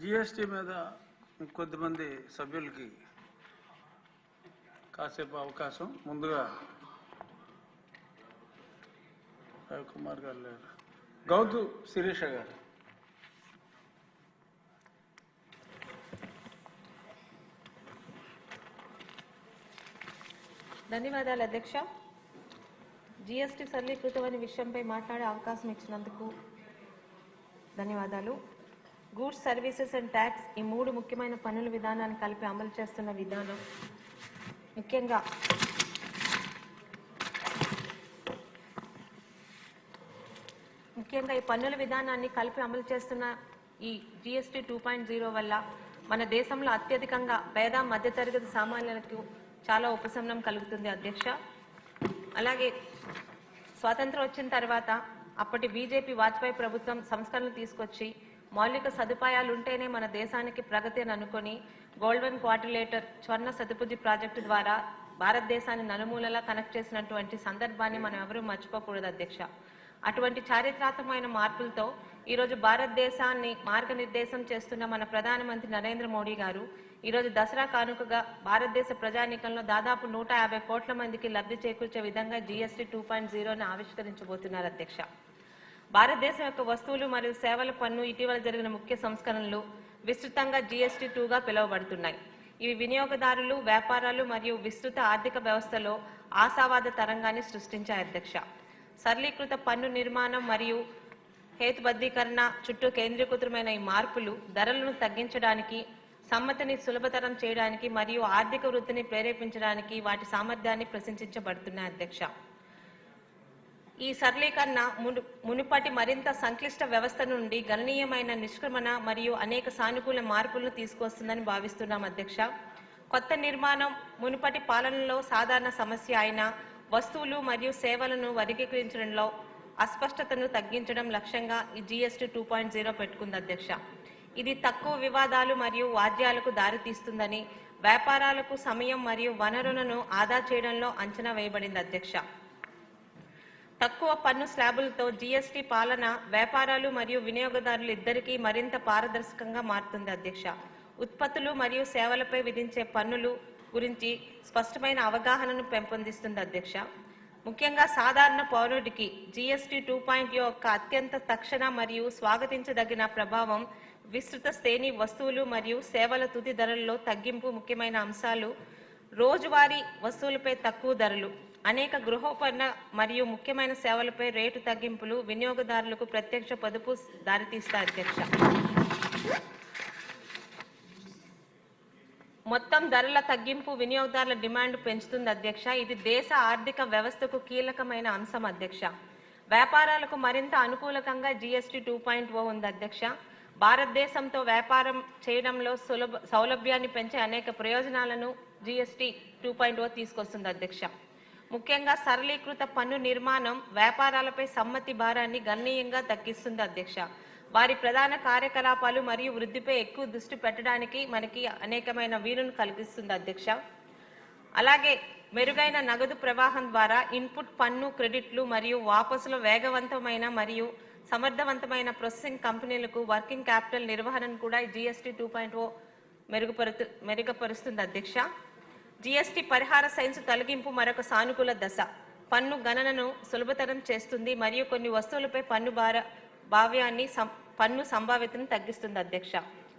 GST మీద కొద్దిమంది సభ్యులకి కాసేపు అవకాశం. ముందుగా రవికుమార్ గారు లేరు. గౌతు శిరీష గారు. ధన్యవాదాలు అధ్యక్ష. జిఎస్టీ సరళీకృతమైన విషయంపై మాట్లాడే అవకాశం ఇచ్చినందుకు ధన్యవాదాలు. గూడ్స్ సర్వీసెస్ అండ్ ట్యాక్స్ ఈ మూడు ముఖ్యమైన పన్నుల విధానాన్ని కలిపి అమలు చేస్తున్న విధానం. ముఖ్యంగా ముఖ్యంగా ఈ పన్నుల విధానాన్ని కలిపి అమలు చేస్తున్న ఈ జిఎస్టీ టూ పాయింట్ జీరో వల్ల మన దేశంలో అత్యధికంగా పేద మధ్యతరగతి సామాన్యులకు చాలా ఉపశమనం కలుగుతుంది అధ్యక్ష. అలాగే స్వాతంత్రం వచ్చిన తర్వాత అప్పటి బీజేపీ వాజ్పేయి ప్రభుత్వం సంస్కరణలు తీసుకొచ్చి మౌలిక సదుపాయాలు ఉంటేనే మన దేశానికి ప్రగతి అని అనుకొని గోల్డెన్ క్వార్టిలేటర్ స్వర్ణ సదుపుది ప్రాజెక్టు ద్వారా భారతదేశాన్ని నలుమూలలా కనెక్ట్ చేసినటువంటి సందర్భాన్ని మనం ఎవరూ మర్చిపోకూడదు అధ్యక్ష. అటువంటి చారిత్రాత్మకమైన మార్పులతో ఈరోజు భారతదేశాన్ని మార్గనిర్దేశం చేస్తున్న మన ప్రధానమంత్రి నరేంద్ర మోడీ గారు ఈరోజు దసరా కానుకగా భారతదేశ ప్రజానీకంలో దాదాపు నూట యాభై కోట్ల మందికి లబ్ధి చేకూర్చే విధంగా జీఎస్టీ టూ పాయింట్ జీరోని ఆవిష్కరించబోతున్నారు అధ్యక్ష. భారతదేశం యొక్క వస్తువులు మరియు సేవల పన్ను ఇటీవల జరిగిన ముఖ్య సంస్కరణలు విస్తృతంగా జీఎస్టీ టూగా పిలువబడుతున్నాయి. ఇవి వినియోగదారులు వ్యాపారాలు మరియు విస్తృత ఆర్థిక వ్యవస్థలో ఆశావాద తరంగాన్ని సృష్టించాయి అధ్యక్ష. సరళీకృత పన్ను నిర్మాణం మరియు హేతుబద్ధీకరణ చుట్టూ కేంద్రీకృతమైన ఈ మార్పులు ధరలను తగ్గించడానికి సమ్మతిని సులభతరం చేయడానికి మరియు ఆర్థిక వృద్ధిని ప్రేరేపించడానికి వాటి సామర్థ్యాన్ని ప్రశంసించబడుతున్నాయి అధ్యక్ష. ఈ సరళీకరణ మును మునుపటి మరింత సంక్లిష్ట వ్యవస్థ నుండి గణనీయమైన నిష్క్రమణ మరియు అనేక సానుకూల మార్పులను తీసుకొస్తుందని భావిస్తున్నాం అధ్యక్ష. కొత్త నిర్మాణం మునుపటి పాలనలో సాధారణ సమస్య అయిన వస్తువులు మరియు సేవలను వర్గీకరించడంలో అస్పష్టతను తగ్గించడం లక్ష్యంగా ఈ జిఎస్టీ టూ పాయింట్ జీరో పెట్టుకుంది అధ్యక్ష. ఇది తక్కువ వివాదాలు మరియు వాద్యాలకు దారితీస్తుందని వ్యాపారాలకు సమయం మరియు వనరులను ఆదా చేయడంలో అంచనా వేయబడింది అధ్యక్ష. తక్కువ పన్ను స్లాబులతో జీఎస్టీ పాలన వ్యాపారాలు మరియు వినియోగదారులు ఇద్దరికీ మరింత పారదర్శకంగా మారుతుంది అధ్యక్ష. ఉత్పత్తులు మరియు సేవలపై విధించే పన్నులు గురించి స్పష్టమైన అవగాహనను పెంపొందిస్తుంది అధ్యక్ష. ముఖ్యంగా సాధారణ పౌరుడికి జీఎస్టీ టూ పాయింట్ యొక్క అత్యంత తక్షణ మరియు స్వాగతించదగిన ప్రభావం విస్తృత శ్రేణి వస్తువులు మరియు సేవల తుది ధరల్లో తగ్గింపు ముఖ్యమైన అంశాలు రోజువారీ వస్తువులపై తక్కువ ధరలు అనేక గృహోపరణ మరియు ముఖ్యమైన సేవలపై రేటు తగ్గింపులు వినియోగదారులకు ప్రత్యక్ష పొదుపు దారితీస్తాయి అధ్యక్ష. మొత్తం ధరల తగ్గింపు వినియోగదారుల డిమాండ్ పెంచుతుంది అధ్యక్ష. ఇది దేశ ఆర్థిక వ్యవస్థకు కీలకమైన అంశం అధ్యక్ష. వ్యాపారాలకు మరింత అనుకూలకంగా జీఎస్టీ టూ పాయింట్ ఓ ఉంది అధ్యక్ష. భారతదేశంతో వ్యాపారం చేయడంలో సులభ సౌలభ్యాన్ని పెంచే అనేక ప్రయోజనాలను జిఎస్టీ టూ పాయింట్ ఓ తీసుకొస్తుంది అధ్యక్ష. ముఖ్యంగా సరళీకృత పన్ను నిర్మాణం వ్యాపారాలపై సమ్మతి భారాన్ని గణనీయంగా తగ్గిస్తుంది అధ్యక్ష. వారి ప్రధాన కార్యకలాపాలు మరియు వృద్ధిపై ఎక్కువ దృష్టి పెట్టడానికి మనకి అనేకమైన వీలును కల్పిస్తుంది అధ్యక్ష. అలాగే మెరుగైన నగదు ప్రవాహం ద్వారా ఇన్పుట్ పన్ను క్రెడిట్లు మరియు వాపసుల వేగవంతమైన మరియు సమర్థవంతమైన ప్రొసెసింగ్ కంపెనీలకు వర్కింగ్ క్యాపిటల్ నిర్వహణను కూడా జిఎస్టీ టూ పాయింట్ ఓ మెరుగుపరుతు మెరుగుపరుస్తుంది అధ్యక్ష. జిఎస్టీ పరిహార సైన్స్ తొలగింపు మరొక సానుకూల దశ. పన్ను గణనను సులభతరం చేస్తుంది మరియు కొన్ని వస్తువులపై పన్ను భార భావ్యాన్ని సం- పన్ను సంభావ్యతను తగ్గిస్తుంది అధ్యక్ష.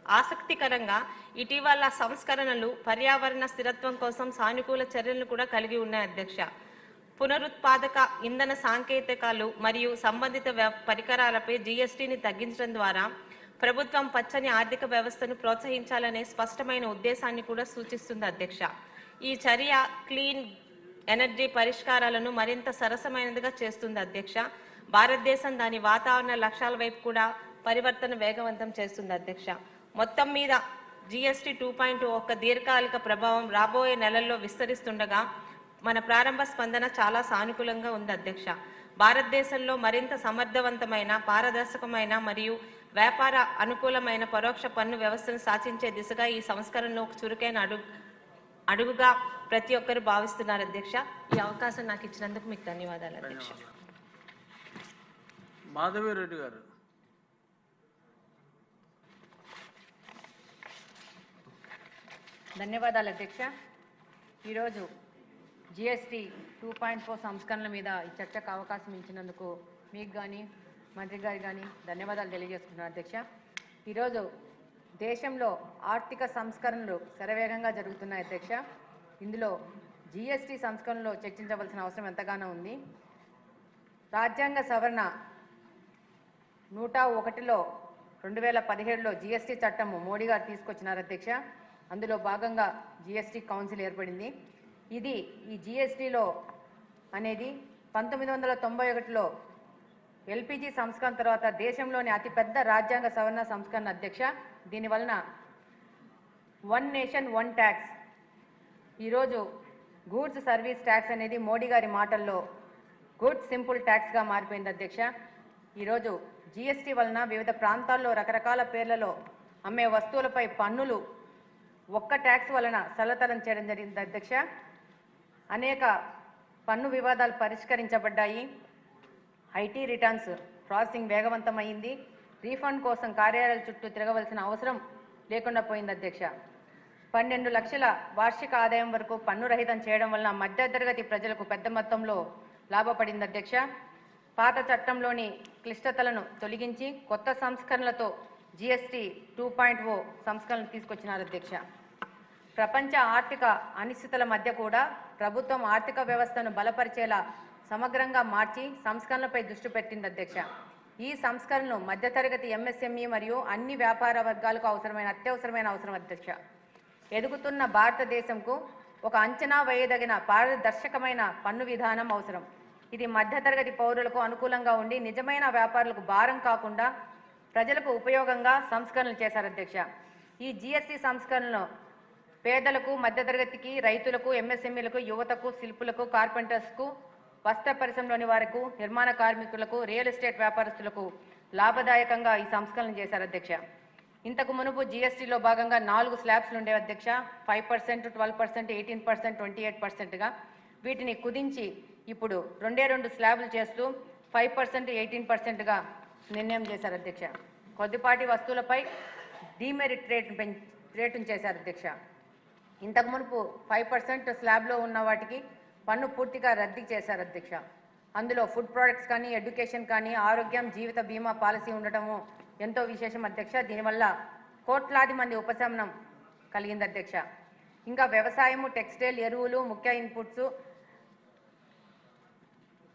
ఆసక్తికరంగా ఇటీవల సంస్కరణలు పర్యావరణ స్థిరత్వం కోసం సానుకూల చర్యలను కూడా కలిగి ఉన్నాయి అధ్యక్ష. పునరుత్పాదక ఇంధన సాంకేతికాలు మరియు సంబంధిత వ్య- పరికరాలపై జీఎస్టీని తగ్గించడం ద్వారా ప్రభుత్వం పచ్చని ఆర్థిక వ్యవస్థను ప్రోత్సహించాలనే స్పష్టమైన ఉద్దేశాన్ని కూడా సూచిస్తుంది అధ్యక్ష. ఈ చర్య క్లీన్ ఎనర్జీ పరిష్కారాలను మరింత సరసమైనదిగా చేస్తుంది అధ్యక్ష. భారతదేశం దాని వాతావరణ లక్ష్యాల వైపు కూడా పరివర్తన వేగవంతం చేస్తుంది అధ్యక్ష. మొత్తం మీద జిఎస్టీ టూ పాయింట్ ఒక దీర్ఘకాలిక ప్రభావం రాబోయే నెలల్లో విస్తరిస్తుండగా మన ప్రారంభ స్పందన చాలా సానుకూలంగా ఉంది అధ్యక్ష. భారతదేశంలో మరింత సమర్థవంతమైన పారదర్శకమైన మరియు వ్యాపార అనుకూలమైన పరోక్ష పన్ను వ్యవస్థను సాధించే దిశగా ఈ సంస్కరణను ఒక చురుకైన అడుగు అడుగుగా ప్రతి ఒక్కరు భావిస్తున్నారు అధ్యక్ష. ఈ అవకాశం నాకు ఇచ్చినందుకు మీకు ధన్యవాదాలు అధ్యక్ష. మాధవి రెడ్డి గారు. ధన్యవాదాలు అధ్యక్ష. ఈరోజు జిఎస్టీ టూ పాయింట్ ఫోర్ సంస్కరణల మీద ఈ చర్చకు అవకాశం ఇచ్చినందుకు మీకు కానీ మంత్రి గారికి కానీ ధన్యవాదాలు తెలియజేసుకుంటున్నాను అధ్యక్ష. ఈరోజు దేశంలో ఆర్థిక సంస్కరణలు శరవేగంగా జరుగుతున్నాయి అధ్యక్ష. ఇందులో జిఎస్టీ సంస్కరణలో చర్చించవలసిన అవసరం ఎంతగానో ఉంది. రాజ్యాంగ సవరణ నూట ఒకటిలో రెండు వేల పదిహేడులో జిఎస్టీ చట్టము మోడీ గారు తీసుకొచ్చినారు అధ్యక్ష. అందులో భాగంగా జిఎస్టీ కౌన్సిల్ ఏర్పడింది. ఇది ఈ జిఎస్టీలో అనేది పంతొమ్మిది వందల తొంభై ఒకటిలో ఎల్పిజి సంస్కరణ తర్వాత దేశంలోని అతిపెద్ద రాజ్యాంగ సవరణ సంస్కరణ అధ్యక్ష. దీనివలన వన్ నేషన్ వన్ ట్యాక్స్ ఈరోజు గూడ్స్ సర్వీస్ ట్యాక్స్ అనేది మోడీ గారి మాటల్లో గుడ్ సింపుల్ ట్యాక్స్గా మారిపోయింది అధ్యక్ష. ఈరోజు జీఎస్టీ వలన వివిధ ప్రాంతాల్లో రకరకాల పేర్లలో అమ్మే వస్తువులపై పన్నులు ఒక్క ట్యాక్స్ వలన సరళతరం చేయడం జరిగింది అధ్యక్ష. అనేక పన్ను వివాదాలు పరిష్కరించబడ్డాయి. ఐటీ రిటర్న్స్ ప్రాసెసింగ్ వేగవంతమైంది. రీఫండ్ కోసం కార్యాలయాల చుట్టూ తిరగవలసిన అవసరం లేకుండా పోయింది అధ్యక్ష. పన్నెండు లక్షల వార్షిక ఆదాయం వరకు పన్ను రహితం చేయడం వలన మధ్యతరగతి ప్రజలకు పెద్ద మొత్తంలో లాభపడింది అధ్యక్ష. పాత చట్టంలోని క్లిష్టతలను తొలగించి కొత్త సంస్కరణలతో జిఎస్టీ టూ పాయింట్ ఓ సంస్కరణలు తీసుకొచ్చినారు అధ్యక్ష. ప్రపంచ ఆర్థిక అనిశ్చితుల మధ్య కూడా ప్రభుత్వం ఆర్థిక వ్యవస్థను బలపరిచేలా సమగ్రంగా మార్చి సంస్కరణలపై దృష్టి పెట్టింది అధ్యక్ష. ఈ సంస్కరణలు మధ్యతరగతి ఎంఎస్ఎంఈ మరియు అన్ని వ్యాపార వర్గాలకు అవసరమైన అత్యవసరమైన అవసరం అధ్యక్ష. ఎదుగుతున్న భారతదేశంకు ఒక అంచనా వేయదగిన పారదర్శకమైన పన్ను విధానం అవసరం. ఇది మధ్యతరగతి పౌరులకు అనుకూలంగా ఉండి నిజమైన వ్యాపారులకు భారం కాకుండా ప్రజలకు ఉపయోగంగా సంస్కరణలు చేశారు అధ్యక్ష. ఈ జిఎస్టి సంస్కరణలు పేదలకు మధ్యతరగతికి రైతులకు ఎంఎస్ఎంఈలకు యువతకు శిల్పులకు కార్పెంటర్స్కు వస్త్ర పరిశ్రమలోని వారికి నిర్మాణ కార్మికులకు రియల్ ఎస్టేట్ వ్యాపారస్తులకు లాభదాయకంగా ఈ సంస్కరణ చేశారు అధ్యక్ష. ఇంతకు మునుపు జీఎస్టీలో భాగంగా నాలుగు స్లాబ్స్లు ఉండేవి అధ్యక్ష. Five percent twelve percent eighteen percent twenty eight పర్సెంట్గా వీటిని కుదించి ఇప్పుడు రెండే రెండు స్లాబ్లు చేస్తూ ఫైవ్ పర్సెంట్ ఎయిటీన్ పర్సెంట్గా నిర్ణయం చేశారు అధ్యక్ష. కొద్దిపాటి వస్తువులపై డీమెరిట్ రేట్ పెం రేటును చేశారు అధ్యక్ష. ఇంతకు మునుపు ఫైవ్ పర్సెంట్ స్లాబ్లో ఉన్న వాటికి పన్ను పూర్తిగా రద్దు చేశారు అధ్యక్ష. అందులో ఫుడ్ ప్రోడక్ట్స్ కానీ ఎడ్యుకేషన్ కానీ ఆరోగ్యం జీవిత బీమా పాలసీ ఉండటము ఎంతో విశేషం అధ్యక్ష. దీనివల్ల కోట్లాది మంది ఉపశమనం కలిగింది అధ్యక్ష. ఇంకా వ్యవసాయము టెక్స్టైల్ ఎరువులు ముఖ్య ఇన్పుట్స్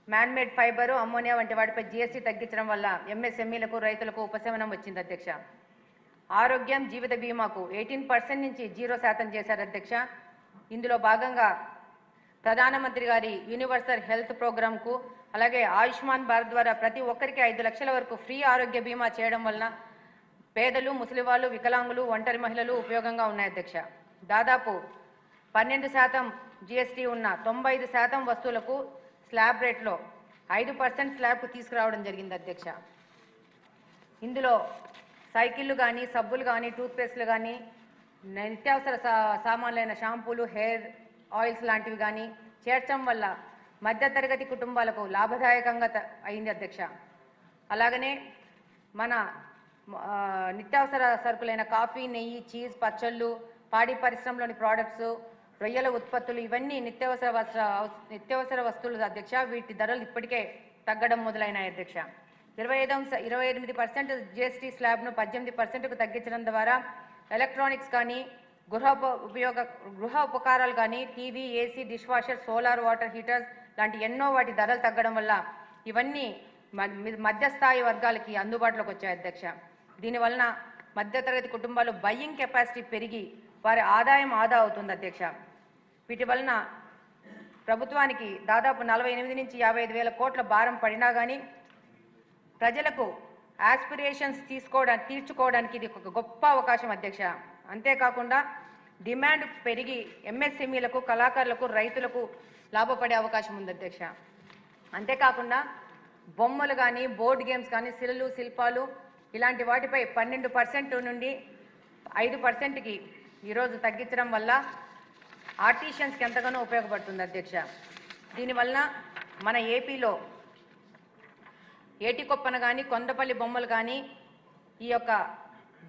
మ్యాన్మేడ్ ఫైబరు అమ్మోనియా వంటి వాటిపై జీఎస్టీ తగ్గించడం వల్ల ఎంఎస్ఎంఈలకు రైతులకు ఉపశమనం వచ్చింది అధ్యక్ష. ఆరోగ్యం జీవిత బీమాకు ఎయిటీన్ పర్సెంట్ నుంచి జీరో శాతం చేశారు అధ్యక్ష. ఇందులో భాగంగా ప్రధానమంత్రి గారి యూనివర్సల్ హెల్త్ ప్రోగ్రాంకు అలాగే ఆయుష్మాన్ భారత్ ద్వారా ప్రతి ఒక్కరికి ఐదు లక్షల వరకు ఫ్రీ ఆరోగ్య బీమా చేయడం వలన పేదలు ముసలివాళ్ళు వికలాంగులు ఒంటరి మహిళలు ఉపయోగంగా ఉన్నాయి అధ్యక్ష. దాదాపు పన్నెండు శాతం జిఎస్టీ ఉన్న తొంభై ఐదు శాతం వస్తువులకు స్లాబ్ రేట్లో ఐదు పర్సెంట్ స్లాబ్కు తీసుకురావడం జరిగింది అధ్యక్ష. ఇందులో సైకిళ్ళు కానీ సబ్బులు కానీ టూత్పేస్ట్లు కానీ నిత్యావసర సా సామాన్లైన షాంపూలు హెయిర్ ఆయిల్స్ లాంటివి కానీ చేర్చడం వల్ల మధ్యతరగతి కుటుంబాలకు లాభదాయకంగా త- అయింది అధ్యక్ష. అలాగనే మన నిత్యావసర సరుకులైన కాఫీ నెయ్యి చీజ్ పచ్చళ్ళు పాడి పరిశ్రమలోని ప్రోడక్ట్స్ రొయ్యల ఉత్పత్తులు ఇవన్నీ నిత్యావసర వస్త్ర నిత్యావసర వస్తువులు అధ్యక్ష వీటి ధరలు ఇప్పటికే తగ్గడం మొదలైనాయి అధ్యక్ష. ఇరవై ఐదు ఇరవై ఎనిమిది పర్సెంట్ జిఎస్టీ స్లాబ్ను పద్దెనిమిది పర్సెంట్కు తగ్గించడం ద్వారా ఎలక్ట్రానిక్స్ కానీ గృహ ఉపయోగ గృహ ఉపకారాలు కానీ TV AC dish washer solar water heaters లాంటి ఎన్నో వాటి ధరలు తగ్గడం వల్ల ఇవన్నీ మధ్యస్థాయి వర్గాలకి అందుబాటులోకి వచ్చాయి అధ్యక్ష. దీనివలన మధ్యతరగతి కుటుంబాలు బయ్యింగ్ కెపాసిటీ పెరిగి వారి ఆదాయం ఆదా అవుతుంది అధ్యక్ష. వీటి వలన ప్రభుత్వానికి దాదాపు నలభై ఎనిమిది నుంచి యాభై ఐదు వేల కోట్ల భారం పడినా కానీ ప్రజలకు ఆస్పిరేషన్స్ తీసుకోవడానికి తీర్చుకోవడానికి ఇది ఒక గొప్ప అవకాశం అధ్యక్ష. అంతేకాకుండా డిమాండ్ పెరిగి ఎంఎస్ఎంఈలకు కళాకారులకు రైతులకు లాభపడే అవకాశం ఉంది అధ్యక్ష. అంతేకాకుండా బొమ్మలు కానీ బోర్డ్ గేమ్స్ కానీ శిలలు శిల్పాలు ఇలాంటి వాటిపై పన్నెండు పర్సెంట్ నుండి ఐదు పర్సెంట్కి ఈరోజు తగ్గించడం వల్ల ఆర్టిషియన్స్కి ఎంతగానో ఉపయోగపడుతుంది అధ్యక్ష. దీనివల్ల మన ఏపీలో ఏటికొప్పన కానీ కొండపల్లి బొమ్మలు కానీ ఈ యొక్క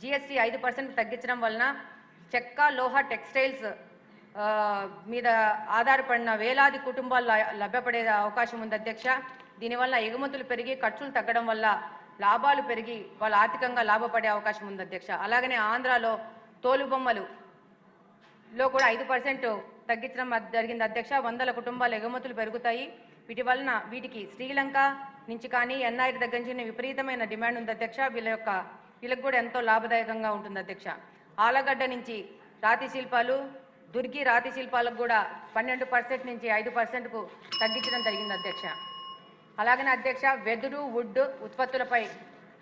జిఎస్టీ ఐదు పర్సెంట్ తగ్గించడం వలన చెక్క లోహ టెక్స్టైల్స్ మీద ఆధారపడిన వేలాది కుటుంబాలు లభ్యపడే అవకాశం ఉంది అధ్యక్ష. దీనివల్ల ఎగుమతులు పెరిగి ఖర్చులు తగ్గడం వల్ల లాభాలు పెరిగి వాళ్ళు ఆర్థికంగా లాభపడే అవకాశం ఉంది అధ్యక్ష. అలాగనే ఆంధ్రాలో తోలుబొమ్మలు లో కూడా ఐదు పర్సెంట్ తగ్గించడం జరిగింది అధ్యక్ష. వందల కుటుంబాల ఎగుమతులు పెరుగుతాయి. వీటి వలన వీటికి శ్రీలంక నుంచి కానీ ఎన్ఐ దగ్గర నుంచి విపరీతమైన డిమాండ్ ఉంది అధ్యక్ష. వీళ్ళ యొక్క వీళ్ళకి కూడా ఎంతో లాభదాయకంగా ఉంటుంది అధ్యక్ష. ఆలగడ్డ నుంచి రాతి శిల్పాలు దుర్గి రాతి శిల్పాలకు కూడా పన్నెండు పర్సెంట్ నుంచి ఐదు పర్సెంట్కు తగ్గించడం జరిగింది అధ్యక్ష. అలాగనే అధ్యక్ష వెదురు వుడ్ ఉత్పత్తులపై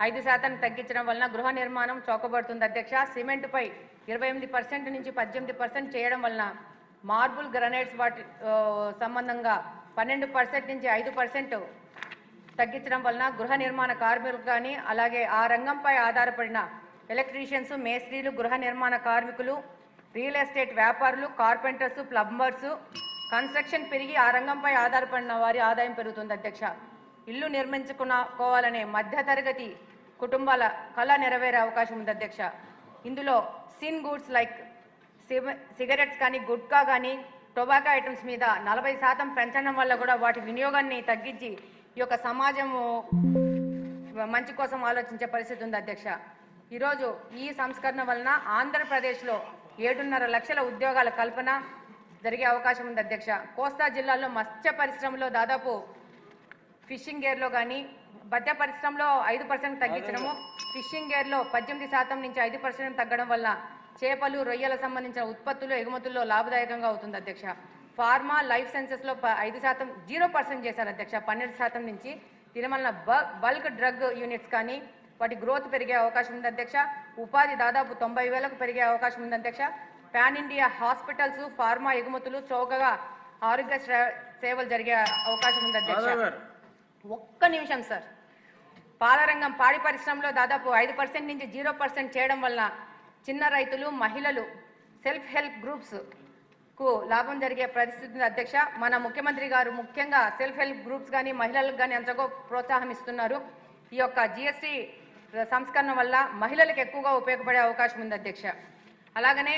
ఐదు శాతం తగ్గించడం వలన గృహ నిర్మాణం చౌకబడుతుంది అధ్యక్ష. సిమెంట్పై ఇరవై ఎనిమిది పర్సెంట్ నుంచి పద్దెనిమిది పర్సెంట్ చేయడం వలన మార్బుల్ గ్రనైట్స్ వాటి సంబంధంగా పన్నెండు పర్సెంట్ నుంచి ఐదు పర్సెంట్ తగ్గించడం వలన గృహ నిర్మాణ కార్మికులు కానీ అలాగే ఆ రంగంపై ఆధారపడిన ఎలక్ట్రీషియన్స్ మేస్త్రీలు గృహ నిర్మాణ కార్మికులు రియల్ ఎస్టేట్ వ్యాపారులు కార్పెంటర్స్ ప్లంబర్స్ కన్స్ట్రక్షన్ పెరిగి ఆ రంగంపై ఆధారపడిన వారి ఆదాయం పెరుగుతుంది అధ్యక్ష. ఇల్లు నిర్మించుకోవాలనే మధ్యతరగతి కుటుంబాల కళ నెరవేరే అవకాశం ఉంది అధ్యక్ష. ఇందులో సిన్ గూడ్స్ లైక్ సిగరెట్స్ కానీ గుట్కా కానీ టొబాకో ఐటమ్స్ మీద నలభై శాతం పెంచడం వల్ల కూడా వాటి వినియోగాన్ని తగ్గించి ఈ యొక్క సమాజము మంచి కోసం ఆలోచించే పరిస్థితి ఉంది అధ్యక్ష. ఈరోజు ఈ సంస్కరణ వలన ఆంధ్రప్రదేశ్లో ఏడున్నర లక్షల ఉద్యోగాల కల్పన జరిగే అవకాశం ఉంది అధ్యక్ష. కోస్తా జిల్లాలో మత్స్య పరిశ్రమలో దాదాపు ఫిషింగ్ గేర్లో కానీ మధ్య పరిశ్రమలో ఐదు పర్సెంట్ తగ్గించడము ఫిషింగ్ గేర్లో పద్దెనిమిది శాతం నుంచి ఐదు పర్సెంట్ తగ్గడం వల్ల చేపలు రొయ్యల సంబంధించిన ఉత్పత్తులు ఎగుమతుల్లో లాభదాయకంగా అవుతుంది అధ్యక్ష. ఫార్మా లైఫ్ సైన్సెస్లో ఐదు శాతం జీరో పర్సెంట్ చేశారు అధ్యక్ష. పన్నెండు శాతం నుంచి దీని వలన బ- బల్క్ డ్రగ్ యూనిట్స్ కానీ వాటి గ్రోత్ పెరిగే అవకాశం ఉంది అధ్యక్ష. ఉపాధి దాదాపు తొంభై వేలకు పెరిగే అవకాశం ఉంది అధ్యక్ష. పాన్ ఇండియా హాస్పిటల్స్ ఫార్మా ఎగుమతులు చౌకగా ఆరోగ్య సేవలు జరిగే అవకాశం ఉంది అధ్యక్ష. ఒక్క నిమిషం సార్. పాలరంగం పాడి పరిశ్రమలో దాదాపు ఐదు పర్సెంట్ నుంచి జీరో పర్సెంట్ చేయడం వల్ల చిన్న రైతులు మహిళలు సెల్ఫ్ హెల్ప్ గ్రూప్స్కు లాభం జరిగే పరిస్థితి అధ్యక్ష మన ముఖ్యమంత్రి గారు ముఖ్యంగా సెల్ఫ్ హెల్ప్ గ్రూప్స్ కానీ మహిళలకు కానీ ఎంతగా ప్రోత్సాహం ఇస్తున్నారు? ఈ యొక్క జిఎస్టీ సంస్కరణ వల్ల మహిళలకు ఎక్కువగా ఉపయోగపడే అవకాశం ఉంది అధ్యక్ష. అలాగనే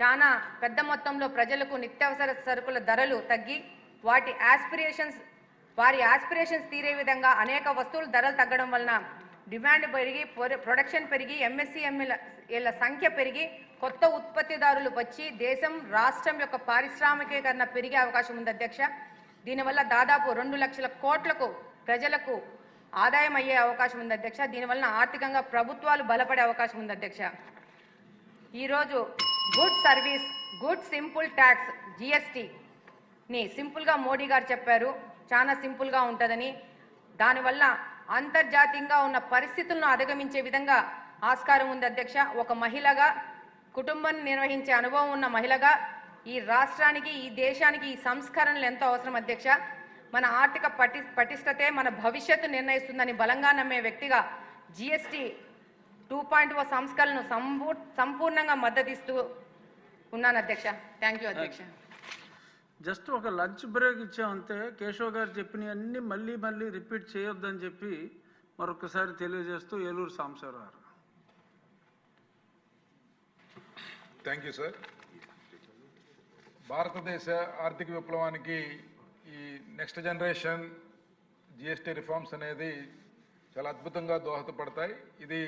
చాలా పెద్ద మొత్తంలో ప్రజలకు నిత్యావసర సరుకుల ధరలు తగ్గి వాటి ఆస్పిరేషన్స్ వారి ఆస్పిరేషన్స్ తీరే విధంగా అనేక వస్తువుల ధరలు తగ్గడం వలన డిమాండ్ పెరిగి ప్రొడక్షన్ పెరిగి ఎంఎస్సిఎంఎల్ సంఖ్య పెరిగి కొత్త ఉత్పత్తిదారులు వచ్చి దేశం రాష్ట్రం యొక్క పారిశ్రామికీకరణ పెరిగే అవకాశం ఉంది అధ్యక్ష. దీనివల్ల దాదాపు రెండు లక్షల కోట్లకు ప్రజలకు ఆదాయం అయ్యే అవకాశం ఉంది అధ్యక్ష. దీనివల్ల ఆర్థికంగా ప్రభుత్వాలు బలపడే అవకాశం ఉంది అధ్యక్ష. ఈరోజు good service good simple tax జిఎస్టీని సింపుల్గా మోడీ గారు చెప్పారు. చాలా సింపుల్గా ఉంటుందని. దానివల్ల అంతర్జాతీయంగా ఉన్న పరిస్థితులను అధిగమించే విధంగా ఆస్కారం ఉంది అధ్యక్ష. ఒక మహిళగా కుటుంబాన్ని నిర్వహించే అనుభవం ఉన్న మహిళగా ఈ రాష్ట్రానికి ఈ దేశానికి ఈ సంస్కరణలు ఎంతో అవసరం అధ్యక్ష. మన ఆర్థిక పటి పటిష్టతే మన భవిష్యత్తు నిర్ణయిస్తుందని బలంగా నమ్మే వ్యక్తిగా జిఎస్టీ టూ పాయింట్ ఓ సంస్కరణను సంపూర్ణంగా మద్దతిస్తూ ఉన్నాను అధ్యక్ష. థ్యాంక్ యూ అధ్యక్ష. జస్ట్ ఒక లంచ్ బ్రేక్ ఇచ్చామంతే కేశవ్ గారు చెప్పినవన్నీ మళ్ళీ మళ్ళీ రిపీట్ చేయొద్దని చెప్పి మరొకసారి తెలియజేస్తూ ఏలూరు సాంబశివరావు గారు. థ్యాంక్ యూ సార్ భారతదేశ ఆర్థిక విప్లవానికి ఈ నెక్స్ట్ జనరేషన్ జిఎస్టీ రిఫార్మ్స్ అనేది చాలా అద్భుతంగా దోహదపడతాయి. ఇది